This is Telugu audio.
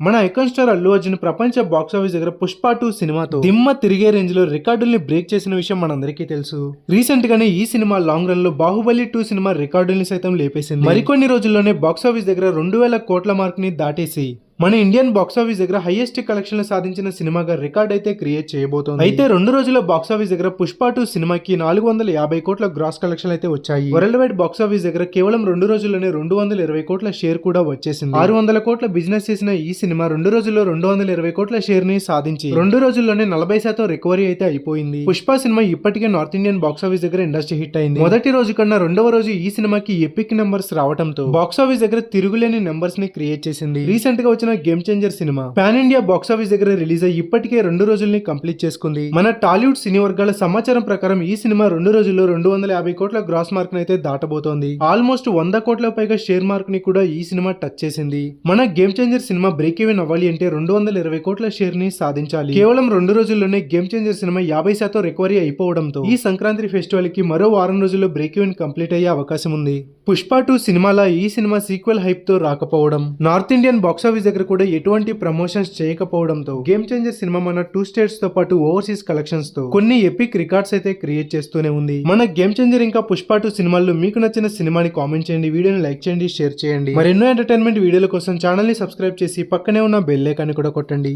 మన ఐకాన్ స్టార్ అల్లు అర్జున్ ప్రపంచ బాక్సాఫీస్ దగ్గర పుష్ప టూ సినిమాతో దిమ్మ తిరిగే రేంజ్లో రికార్డుల్ని బ్రేక్ చేసిన విషయం మనందరికీ తెలుసు. రీసెంట్ గానే ఈ సినిమా లాంగ్ రన్లో బాహుబలి టూ సినిమా రికార్డుల్ని సైతం లేపేసింది. మరికొన్ని రోజుల్లోనే బాక్స్ ఆఫీస్ దగ్గర రెండు వేల కోట్ల మార్క్ని దాటేసి మన ఇండియన్ బాక్స్ ఆఫీస్ దగ్గర హైయెస్ట్ కలెక్షన్ సాధించిన సినిమాగా రికార్డ్ అయితే క్రియేట్ చేయబోతోంది. అయితే రెండు రోజుల బాక్స్ ఆఫీస్ దగ్గర పుష్ప టూ సినిమాకి నాలుగు వందల యాభై కోట్ల గ్రాస్ కలెక్షన్ అయితే వచ్చాయి. వరల్డ్ వైడ్ బాక్స్ ఆఫీస్ దగ్గర కేవలం రెండు రోజుల్లోనే రెండు వందల ఇరవై కోట్ల షేర్ కూడా వచ్చేసింది. ఆరు వందల కోట్ల బిజినెస్ చేసిన ఈ సినిమా రెండు రోజుల్లో రెండు వందల ఇరవై కోట్ల షేర్ని సాధించి రెండు రోజుల్లోనే నలభై శాతం రికవరీ అయితే అయిపోయింది. పుష్ప సినిమా ఇప్పటికే నార్త్ ఇండియన్ బాక్స్ ఆఫీస్ దగ్గర ఇండస్ట్రీ హిట్ అయింది. మొదటి రోజు కన్నా రెండవ రోజు ఈ సినిమాకి ఎపిక్ నెంబర్స్ రావడంతో బాక్స్ ఆఫీస్ దగ్గర తిరుగులేని నెంబర్స్ని క్రియేట్ చేసింది. రీసెంట్గా వచ్చిన game changer cinema pan India box office దగ్గర రిలీజ్ అయ్యి ఇప్పటికే రెండు రోజుల్ని కంప్లీట్ చేసుకుంది. మన టాలీవుడ్ సినీ వర్గాల సమాచారం ప్రకారం ఈ సినిమా రెండు రోజుల్లో రెండు వందల యాభై కోట్ల గ్రాస్ మార్క్ అయితే దాటబోతోంది. ఆల్మోస్ట్ వంద కోట్ల పైగా షేర్ మార్క్ని కూడా ఈ సినిమా టచ్ చేసింది. మన game changer cinema break even అవ్వాలి అంటే రెండు వందల ఇరవై కోట్ల షేర్ని సాధించాలి. కేవలం రెండు రోజుల్లోనే గేమ్ చేంజర్ సినిమా యాభై శాతం రికవరీ అయిపోవడంతో ఈ సంక్రాంతి ఫెస్టివల్కి మరో వారం రోజుల్లో బ్రేక్ ఈవెన్ కంప్లీట్ అయ్యే అవకాశం ఉంది. పుష్ప టూ సినిమాల ఈ సినిమా సీక్వెల్ హైప్తో రాకపోవడం నార్త్ ఇండియన్ బాక్స్ ఆఫీస్ దగ్గర కూడా ఎటువంటి ప్రమోషన్స్ చేయకపోవడంతో గేమ్ చేంజర్ సినిమా మన టూ స్టేట్స్తో పాటు ఓవర్సీస్ కలెక్షన్స్తో కొన్ని ఎపిక్ రికార్డ్స్ అయితే క్రియేట్ చేస్తూనే ఉంది. మన గేమ్ చేంజర్ ఇంకా పుష్ప టూ సినిమాల్లో మీకు నచ్చిన సినిమాని కామెంట్ చేయండి వీడియోని లైక్ చేయండి షేర్ చేయండి. మరెన్నో ఎంటర్టైన్మెంట్ వీడియోల కోసం ఛానల్ని సబ్స్క్రైబ్ చేసి పక్కనే ఉన్న బెల్ ఐకాన్ కూడా కొట్టండి.